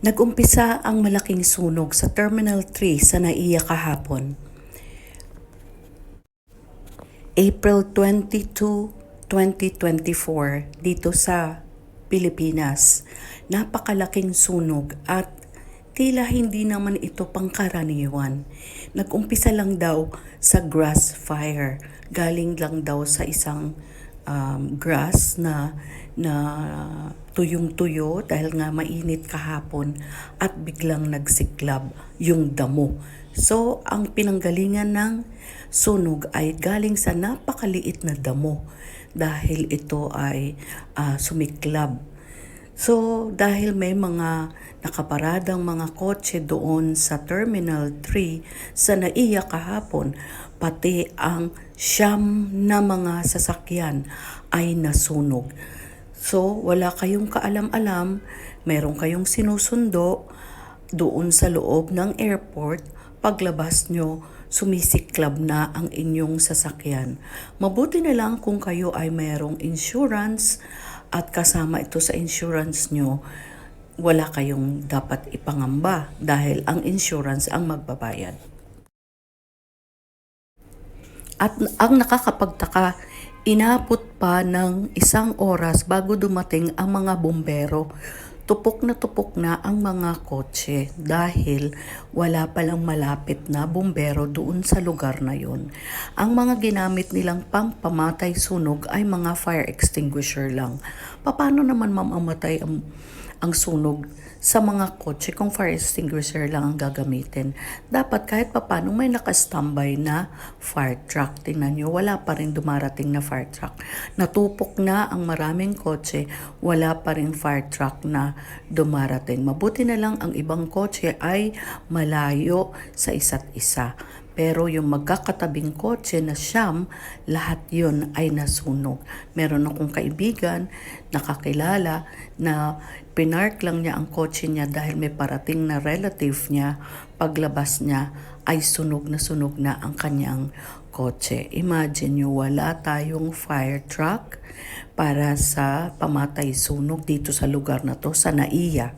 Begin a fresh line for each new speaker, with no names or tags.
Nag-umpisa ang malaking sunog sa Terminal 3 sa Naiya kahapon. April 22, 2024 dito sa Pilipinas. Napakalaking sunog at tila hindi naman ito pangkaraniwan. Nag-umpisa lang daw sa grass fire. Galing lang daw sa isang um, grass na na tuyong-tuyo dahil nga mainit kahapon at biglang nagsiklab yung damo. So, ang pinanggalingan ng sunog ay galing sa napakaliit na damo dahil ito ay ah, sumiklab. So, dahil may mga nakaparadang mga kotse doon sa Terminal 3 sa Naiya kahapon, pati ang siyam na mga sasakyan ay nasunog. So, wala kayong kaalam-alam, meron kayong sinusundo doon sa loob ng airport, paglabas nyo, sumisiklab na ang inyong sasakyan. Mabuti na lang kung kayo ay mayroong insurance at kasama ito sa insurance nyo, wala kayong dapat ipangamba dahil ang insurance ang magbabayad. At ang nakakapagtaka, inabot pa ng isang oras bago dumating ang mga bumbero. Tupok na tupok na ang mga kotse dahil wala palang malapit na bumbero doon sa lugar na yun. Ang mga ginamit nilang pampamatay sunog ay mga fire extinguisher lang. Paano naman mamamatay ang, ang sunog sa mga kotse kung fire extinguisher lang ang gagamitin. Dapat kahit papano may nakastambay na fire truck. Tingnan nyo, wala pa rin dumarating na fire truck. Natupok na ang maraming kotse, wala pa rin fire truck na dumarating. Mabuti na lang ang ibang kotse ay malayo sa isa't isa. Pero yung magkakatabing kotse na siyam, lahat yun ay nasunog. Meron akong kaibigan, nakakilala, na pinark lang niya ang kotse niya dahil may parating na relative niya. Paglabas niya ay sunog na sunog na ang kanyang kotse. Imagine nyo, wala tayong fire truck para sa pamatay sunog dito sa lugar na to, sa Naiya.